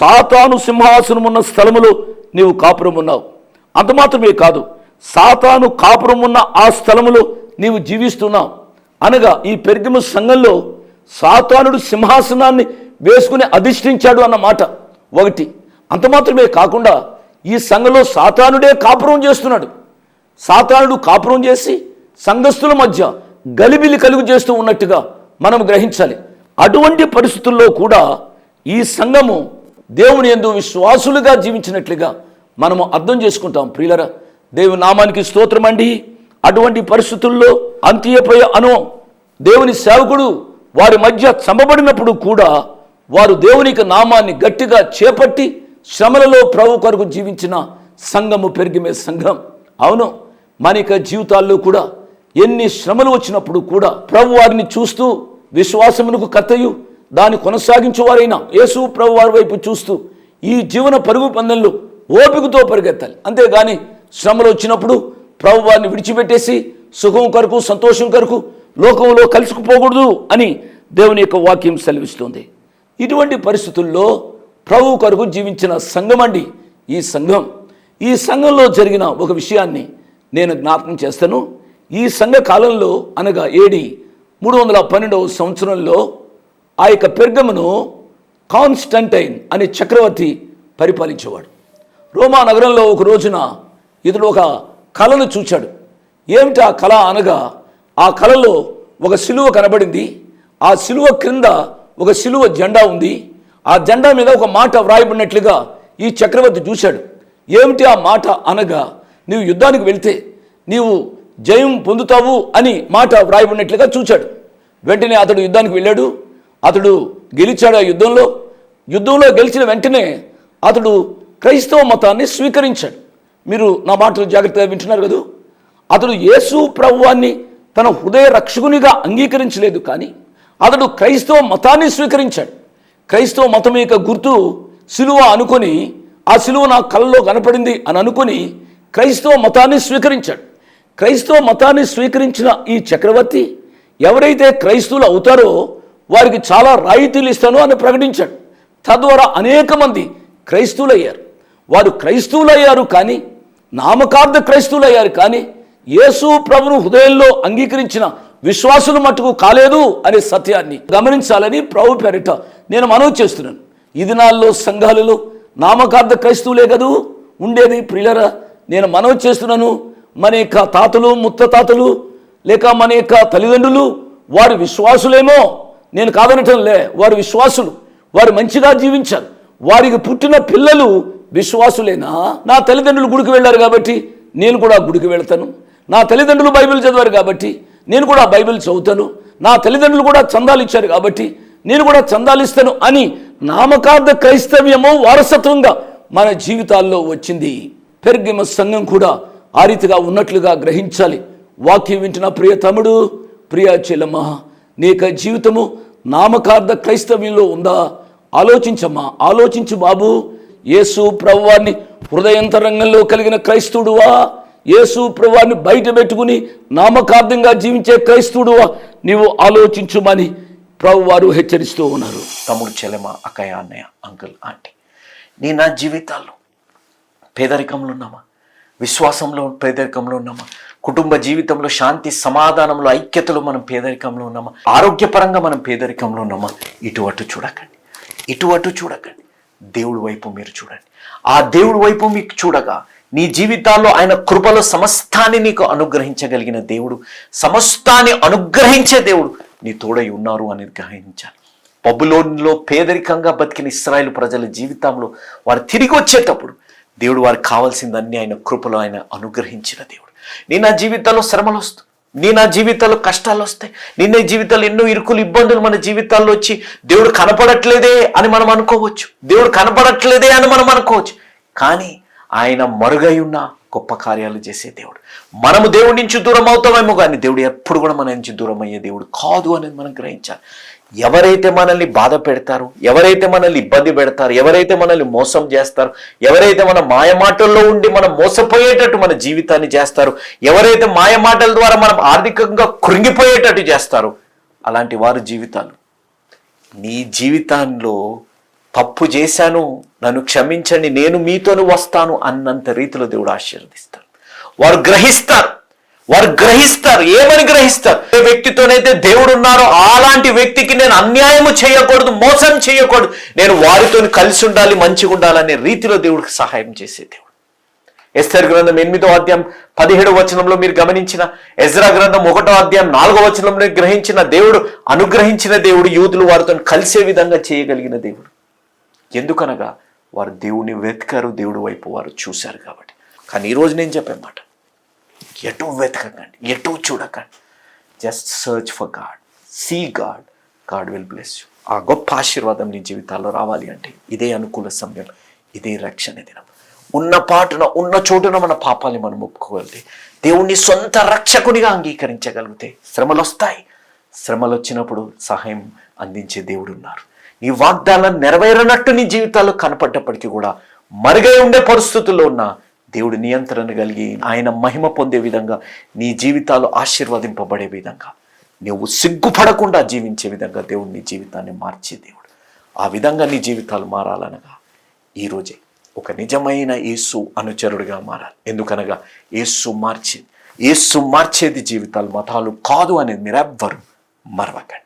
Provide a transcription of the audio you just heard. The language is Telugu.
సాతాను సింహాసనం ఉన్న స్థలములో నీవు కాపురం ఉన్నావు. అంత మాత్రమే కాదు సాతాను కాపురం ఉన్న ఆ స్థలములో నీవు జీవిస్తున్నావు. అనగా ఈ పెరిగిమ సంఘంలో సాతానుడు సింహాసనాన్ని వేసుకుని అధిష్ఠించాడు అన్న మాట ఒకటి. అంత మాత్రమే కాకుండా ఈ సంఘంలో సాతానుడే కాపురం చేస్తున్నాడు. సాతానుడు కాపురం చేసి సంఘస్థుల మధ్య గలిబిలి కలుగు చేస్తూ ఉన్నట్టుగా మనం గ్రహించాలి. అటువంటి పరిస్థితుల్లో కూడా ఈ సంఘము దేవుని ఎందు విశ్వాసులుగా జీవించినట్లుగా మనము అర్థం చేసుకుంటాం ప్రియులరా. దేవుని నామానికి స్తోత్రమండి అటువంటి పరిస్థితుల్లో అంత్యపోయే అను దేవుని సేవకుడు వారి మధ్య చంపబడినప్పుడు కూడా వారు దేవునికి నామాన్ని గట్టిగా చేపట్టి శ్రమలలో ప్రభు కొరకు జీవించిన సంఘము పెరిగిమే సంఘం. అవును మనిక జీవితాల్లో కూడా ఎన్ని శ్రమలు వచ్చినప్పుడు కూడా ప్రభు వారిని చూస్తూ విశ్వాసమునకు కథయు దాన్ని కొనసాగించేవారైనా యేసు ప్రభు వారి వైపు చూస్తూ ఈ జీవన పరుగు పందెంలో ఓపికతో పరిగెత్తాలి. అంతేగాని శ్రమలు వచ్చినప్పుడు ప్రభు వారిని విడిచిపెట్టేసి సుఖం కొరకు సంతోషం కొరకు లోకంలో కలుసుకుపోకూడదు అని దేవుని యొక్క వాక్యం సెలవిస్తుంది. ఇటువంటి పరిస్థితుల్లో ప్రభు కొరకు జీవించిన సంఘం అండి ఈ సంఘం. ఈ సంఘంలో జరిగిన ఒక విషయాన్ని నేను జ్ఞాపకం చేస్తాను. ఈ సంఘ కాలంలో అనగా ఏడి మూడు వందల పన్నెండవ సంవత్సరంలో ఆ యొక్క పెర్గమును కాన్స్టంటైన్ అనే చక్రవర్తి పరిపాలించేవాడు. రోమా నగరంలో ఒక రోజున ఇతడు ఒక కళను చూచాడు. ఏమిటి ఆ కళ అనగా ఆ కళలో ఒక సిలువ కనబడింది. ఆ సిలువ క్రింద ఒక సిలువ జెండా ఉంది. ఆ జెండా మీద ఒక మాట వ్రాయబడినట్లుగా ఈ చక్రవర్తి చూశాడు. ఏమిటి ఆ మాట అనగా నీవు యుద్ధానికి వెళ్తే నీవు జయం పొందుతావు అని మాట వ్రాయబడినట్లుగా చూచాడు. వెంటనే అతడు యుద్ధానికి వెళ్ళాడు. అతడు గెలిచాడు ఆ యుద్ధంలో. యుద్ధంలో గెలిచిన వెంటనే అతడు క్రైస్తవ మతాన్ని స్వీకరించాడు. మీరు నా మాటలు జాగ్రత్తగా వింటున్నారు కదూ? అతడు యేసు ప్రభువాన్ని తన హృదయ రక్షకునిగా అంగీకరించలేదు కానీ అతడు క్రైస్తవ మతాన్ని స్వీకరించాడు. క్రైస్తవ మతం యొక్క గుర్తు సిలువ అనుకొని ఆ సిలువ నా కళ్ళలో కనపడింది అని అనుకొని క్రైస్తవ మతాన్ని స్వీకరించాడు. క్రైస్తవ మతాన్ని స్వీకరించిన ఈ చక్రవర్తి ఎవరైతే క్రైస్తవులు అవుతారో వారికి చాలా రాయితీలు ఇస్తాను అని ప్రకటించాడు. తద్వారా అనేక మంది క్రైస్తవులయ్యారు. వారు క్రైస్తవులయ్యారు కానీ నామకార్థ క్రైస్తవులయ్యారు కానీ యేసు ప్రభును హృదయంలో అంగీకరించిన విశ్వాసులు మట్టుకు కాలేదు అనే సత్యాన్ని గమనించాలని ప్రభు పేరిట నేను మనవి చేస్తున్నాను. ఈ దినాల్లో సంఘాలలో నామకార్థ క్రైస్తవులే కదూ? ఉండేది ప్రియులరా నేను మనవి చేస్తున్నాను. మన యొక్క తాతలు ముత్త తాతలు లేక మన యొక్క తల్లిదండ్రులు వారి విశ్వాసులేమో నేను కాదనటం లే వారు విశ్వాసులు వారు మంచిగా జీవించారు. వారికి పుట్టిన పిల్లలు విశ్వాసులేనా? నా తల్లిదండ్రులు గుడికి వెళ్ళారు కాబట్టి నేను కూడా గుడికి వెళ్తాను. నా తల్లిదండ్రులు బైబిల్ చదివారు కాబట్టి నేను కూడా బైబిల్ చదువుతాను. నా తల్లిదండ్రులు కూడా చందాలు ఇచ్చారు కాబట్టి నేను కూడా చందాలు ఇస్తాను అని నామకార్థ క్రైస్తవ్యము వారసత్వంగా మన జీవితాల్లో వచ్చింది. పెర్గిమ సంఘం కూడా ఆ రీతిగా ఉన్నట్లుగా గ్రహించాలి. వాక్యం వింటున్న ప్రియ తమ్ముడు ప్రియ చెల్లమ్మ నీ యొక్క జీవితము నామకార్థ క్రైస్తవ్యంలో ఉందా? ఆలోచించమ్మా ఆలోచించు బాబు. యేసు ప్రభువాన్ని హృదయంతరంగంలో కలిగిన క్రైస్తవుడువా యేసు ప్రభువాన్ని బయట పెట్టుకుని నామకార్థంగా జీవించే క్రైస్తవుడువా నీవు ఆలోచించుమని ప్రభు వారు హెచ్చరిస్తూ ఉన్నారు. తమ్ముడు చెల్లెమ అక్కయ్య అన్నయ్య అంకుల్ ఆంటీ నీ నా జీవితాల్లో పేదరికంలో ఉన్నామా? విశ్వాసంలో పేదరికంలో ఉన్నామా? కుటుంబ జీవితంలో శాంతి సమాధానంలో ఐక్యతలో మనం పేదరికంలో ఉన్నామా? ఆరోగ్యపరంగా మనం పేదరికంలో ఉన్నామా? ఇటు అటు చూడకండి. ఇటు అటు చూడకండి. దేవుడి వైపు మీరు చూడండి. ఆ దేవుడి వైపు మీకు చూడగా నీ జీవితాల్లో ఆయన కృపలో సమస్తాన్ని నీకు అనుగ్రహించగలిగిన దేవుడు సమస్తాన్ని అనుగ్రహించే దేవుడు నీ తోడై ఉన్నారు అని గ్రహించాలి. బబులోన్లో పేదరికంగా బతికిన ఇస్రాయేల్ ప్రజల జీవితంలో వారు తిరిగి వచ్చేటప్పుడు దేవుడు వారికి కావాల్సిందన్నీ ఆయన కృపలో ఆయన అనుగ్రహించిన దేవుడు. నీ నా జీవితాల్లో శ్రమలు వస్తాయి నీ నా జీవితాల్లో కష్టాలు వస్తాయి. నిన్న జీవితాలు ఎన్నో ఇరుకులు ఇబ్బందులు మన జీవితాల్లో వచ్చి దేవుడు కనపడట్లేదే అని మనం అనుకోవచ్చు. దేవుడు కనపడట్లేదే అని మనం అనుకోవచ్చు. కానీ ఆయన మరుగై ఉన్న గొప్ప కార్యాలు చేసే దేవుడు. మనము దేవుడి నుంచి దూరం అవుతామేమో కానీ దేవుడు ఎప్పుడు కూడా మన నుంచి దూరం అయ్యే దేవుడు కాదు అనేది మనం గ్రహించాలి. ఎవరైతే మనల్ని బాధ పెడతారు ఎవరైతే మనల్ని ఇబ్బంది పెడతారో ఎవరైతే మనల్ని మోసం చేస్తారో ఎవరైతే మన మాయమాటల్లో ఉండి మనం మోసపోయేటట్టు మన జీవితాన్ని చేస్తారో ఎవరైతే మాయమాటల ద్వారా మనం ఆర్థికంగా కృంగిపోయేటట్టు చేస్తారు అలాంటి వారి జీవితాలు. నీ జీవితంలో తప్పు చేశాను నన్ను క్షమించండి నేను మీతోను వస్తాను అన్నంత రీతిలో దేవుడు ఆశీర్వదిస్తాడు. వారు గ్రహిస్తారు. వారు గ్రహిస్తారు. ఏమని గ్రహిస్తారు? ఏ వ్యక్తితోనైతే దేవుడు ఉన్నారో అలాంటి వ్యక్తికి నేను అన్యాయము చేయకూడదు మోసం చేయకూడదు. నేను వారితో కలిసి ఉండాలి మంచిగా ఉండాలనే రీతిలో దేవుడికి సహాయం చేసే దేవుడు. ఎస్తర్ గ్రంథం ఎనిమిదో అధ్యాయం పదిహేడు వచనంలో మీరు గమనించిన ఎజ్రా గ్రంథం ఒకటో అధ్యాయం నాలుగో వచనంలో గ్రహించిన దేవుడు అనుగ్రహించిన దేవుడు యూదులు వారితో కలిసే విధంగా చేయగలిగిన దేవుడు. ఎందుకనగా వారు దేవుని వెతికారు దేవుడి వైపు వారు చూశారు కాబట్టి. కానీ ఈరోజు నేను చెప్పే మాట ఎటు వెతకకండి ఎటు చూడకండి. Just search for God see God God will bless you ఆ గొప్ప ఆశీర్వాదం నీ జీవితాల్లో రావాలి అంటే ఇదే అనుకూల సమయం ఇదే రక్షణ దినం. ఉన్న పాటున ఉన్న చోటున మన పాపాలని మనం ఒప్పుకోగలిగితే దేవుణ్ణి సొంత రక్షకునిగా అంగీకరించగలిగితే శ్రమలు వస్తాయి. శ్రమలు వచ్చినప్పుడు సహాయం అందించే దేవుడు ఉన్నారు. ఈ వాగ్దానం నెరవేరనట్టు నీ జీవితాల్లో కనపడ్డప్పటికీ కూడా మరుగై ఉండే పరిస్థితుల్లో ఉన్న దేవుడు నియంత్రణ కలిగి ఆయన మహిమ పొందే విధంగా నీ జీవితాలు ఆశీర్వదింపబడే విధంగా. నువ్వు సిగ్గుపడకుండా జీవించే విధంగా దేవుడు నీ జీవితాన్ని మార్చే దేవుడు. ఆ విధంగా నీ జీవితాలు మారాలనగా ఈరోజే ఒక నిజమైన యేసు అనుచరుడిగా మారాలి. ఎందుకనగా యేసు మార్చేది యేసు మార్చేది జీవితాలు మతాలు కాదు అనేది మీరెవ్వరు మరవకండి.